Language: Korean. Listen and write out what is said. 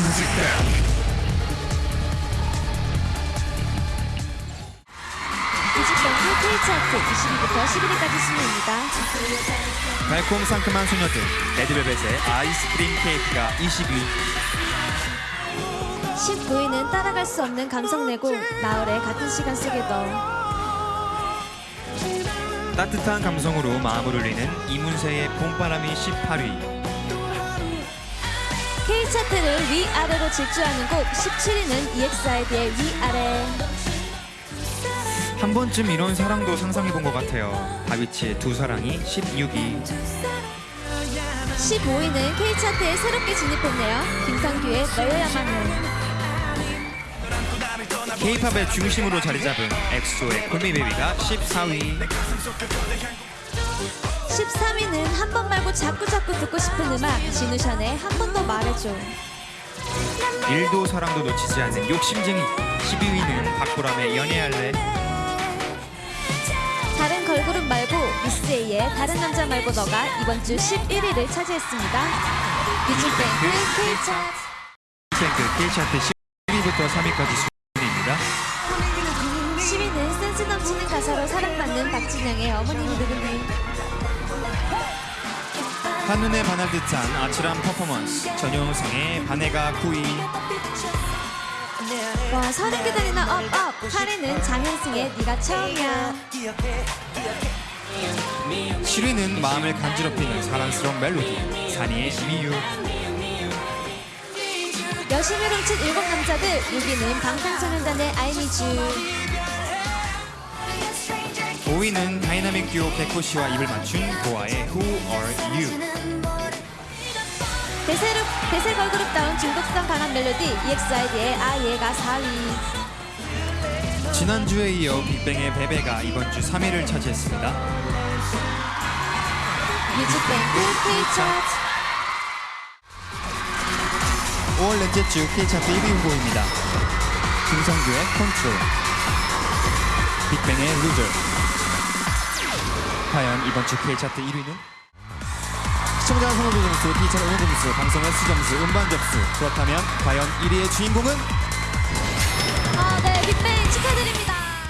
music down. KH아트 22부터 11일까지 순위입니다. 달콤 상큼한 소녀들 레드벨벳의 아이스크림 케이크가 22위 19위는 따라갈 수 없는 감성 내고 나얼의 같은 시간 속에 넣어 따뜻한 감성으로 마음을 울리는 이문세의 봄바람이 18위 K차트를 위아래로 질주하는 곡 17위는 EXID의 위아래. 한 번쯤 이런 사랑도 상상해본 것 같아요. 다비치의 두 사랑이 16위. 15위는 K차트에 새롭게 진입했네요. 김성규의 너여야만 해. K-팝의 중심으로 자리 잡은 엑소의 콜미베이비가 14위 13위는 한 번 말고 자꾸 자꾸 듣고 싶은 음악. 진우션의 한 번 더 말해줘. 일도 사랑도 놓치지 않는 욕심쟁이. 12위는 박보람의 연애할래. 다른 걸그룹 말고 미스에이의 다른 남자 말고 너가 이번 주 11위를 차지했습니다. 뮤직뱅크 K차트 탱크 K-차트 10위부터 3위까지 순위입니다. 10위는 센스 넘치는 가사로 사랑받는 박진영의 어머님이 누구니 한눈에 반할 듯한 아찔한 퍼포먼스. 전효성의 반해가 9위. 와 서른 계단이나 업업 8위는 장현승의 네가 처음이야. 7위는 마음을 간지럽히는 사랑스러운 멜로디. 산이의 미유. 여심을 훔친 일곱 남자들 6위는 방탄소년단의 I Need You 5위는 다이나믹 듀오 백호 씨와 입을 맞춘 보아의 Who Are You? 대세로, 대세 걸그룹다운 중독성 강한 멜로디 EXID의 아이애가 4위. 지난주에 이어 빅뱅의 베베가 이번 주 3위를 차지했습니다. 뮤직뱅크 K차트 5월 넷째 주 K차트 1위 후보입니다. 김성규의 컨트롤 빅뱅의 루저 과연 이번 주 K차트 1위는? 시청자 선호도 점수, K차트 응원 점수, 방송 횟수 점수, 음반 접수 그렇다면 과연 1위의 주인공은? 아, 네, 빅뱅 축하드립니다.